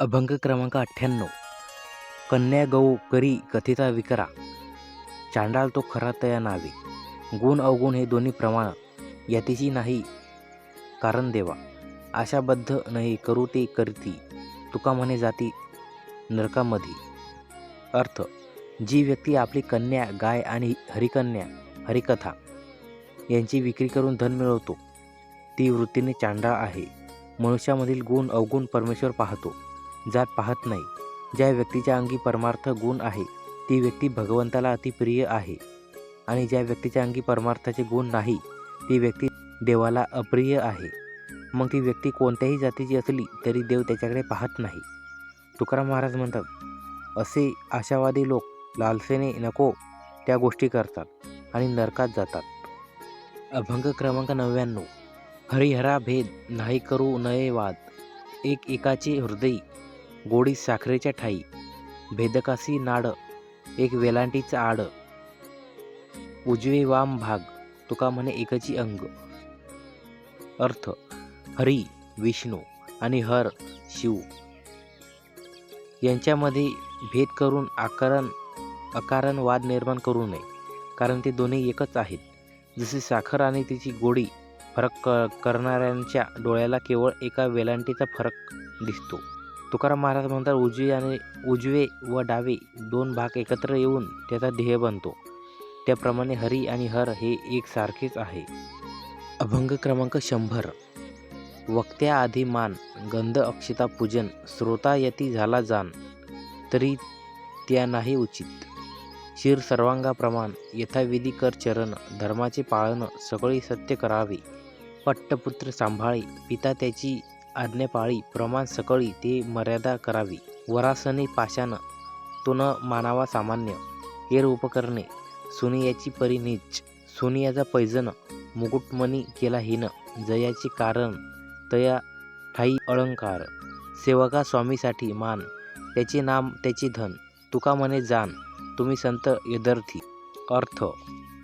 अभंग क्रमांक अठ्ठ्याण्णव. कन्या गौ करी कथिता विकरा. चांडाळ तो खरा तया नावे. गुण अवगुण हे दोन्ही प्रमाण यातीची नाही कारण देवा आशाबद्ध नाही करू ते करती तुका म्हणे जाती नरकामध्ये अर्थ जी व्यक्ती आपली कन्या गाय आणि हरिकन्या हरिकथा यांची विक्री करून धन मिळवतो ती वृत्तीने चांडाळ आहे. मनुष्यामधील गुण अवगुण परमेश्वर पाहतो. जात पाहत नाही. ज्या व्यक्तीच्या अंगी परमार्थ गुण आहे ती व्यक्ती भगवंताला अतिप्रिय आहे. आणि ज्या व्यक्तीच्या अंगी परमार्थाचे गुण नाही ती व्यक्ती देवाला अप्रिय आहे. मग ती व्यक्ती कोणत्याही जातीची असली तरी देव त्याच्याकडे पाहत नाही. तुकाराम महाराज म्हणतात असे आशावादी लोक लालसेने नको त्या गोष्टी करतात आणि नरकात जातात. अभंग क्रमांक नव्याण्णव. हरिहरा भेद नाही करू नये वाद. एक एकाचे हृदय गोडी साखरेच्या ठाई भेदकासी नाड एक वेलांटीचा आड. उजवे वाम भाग तुका म्हणे एकची अंग. अर्थ हरी विष्णू आणि हर शिव. यांच्यामध्ये भेद करून आकारण अकारण वाद निर्माण करू नये कारण ते दोन्ही एकच आहेत. जसे साखर आणि तिची गोडी फरक क करणाऱ्यांच्या डोळ्याला केवळ एका वेलांटीचा फरक दिसतो. तुकाराम महाराज म्हणतात उजवे आणि उजवे व डावे दोन भाग एकत्र येऊन त्याचा ध्येय बनतो. त्याप्रमाणे हरी आणि हर हे एकसारखेच आहे. अभंग क्रमांक शंभर. वक्त्याआधी मान गंध अक्षता पूजन श्रोता यती झाला जाण तरी त्या नाही उचित. शिर सर्वांगाप्रमाण यथाविधी कर चरण धर्माचे पाळणं सगळी सत्य करावे. पट्टपुत्र सांभाळी पिता त्याची आज्ञापाळी प्रमाण सकळी ते मर्यादा करावी. वरासने पाषाण तो न मानावा सामान्य. एर उपकरणे सोनियाची परी सोनियाचा पैजन मुकुटमणी केला हिन. जयाचे कारण तया ठाई अलंकार. सेवका स्वामीसाठी मान. त्याचे नाम त्याचे धन. तुका म्हणे जाण तुम्ही संत यदर्थी. अर्थ.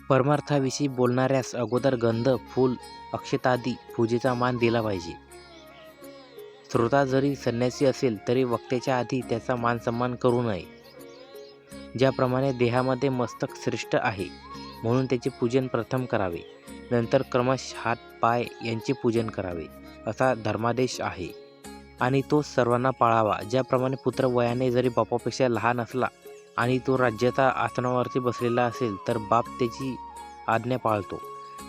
परमार्थाविषयी बोलणाऱ्यास अगोदर गंध फूल अक्षतादी पूजेचा मान दिला पाहिजे. श्रोता जरी संन्यासी असेल तरी वक्त्याच्या आधी त्याचा मान सन्मान करू नये. ज्याप्रमाणे देहामध्ये मस्तक श्रेष्ठ आहे म्हणून त्याचे पूजन प्रथम करावे. नंतर क्रमश हात पाय यांचे पूजन करावे असा धर्मादेश आहे. आणि तो सर्वांना पाळावा. ज्याप्रमाणे पुत्र वयाने जरी बापापेक्षा लहान असला आणि तो राज्याचा आसनावरती बसलेला असेल तर बाप त्याची आज्ञा पाळतो.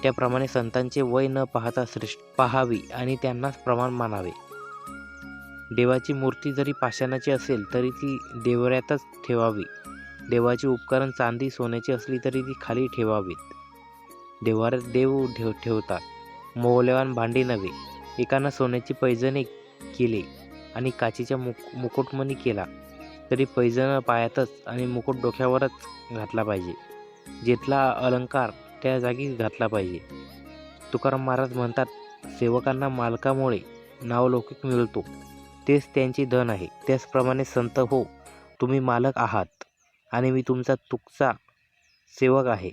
त्याप्रमाणे संतांचे वय न पाहता श्रेष्ठ पाहावी आणि त्यांनाच प्रमाण मानावे. देवाची मूर्ती जरी पाषाणाची असेल तरी ती देवऱ्यातच ठेवावी. देवाची उपकरण चांदी सोन्याची असली तरी ती खाली ठेवावीत. देवाऱ्यात देव ठेव ठेवतात. मौल्यवान भांडी नव्हे. एकानं सोन्याची पैजणे केले आणि काचेच्या मुक मुकुटमणी केला तरी पैजण पायातच आणि मुकुट डोक्यावरच घातला पाहिजे. जिथला अलंकार त्या जागी घातला पाहिजे. तुकाराम महाराज म्हणतात सेवकांना मालकामुळे नावलौकिक मिळतो. तेच त्यांचे धन आहे. त्याचप्रमाणे संत हो तुम्ही मालक आहात आणि मी तुमचा तुकचा सेवक आहे.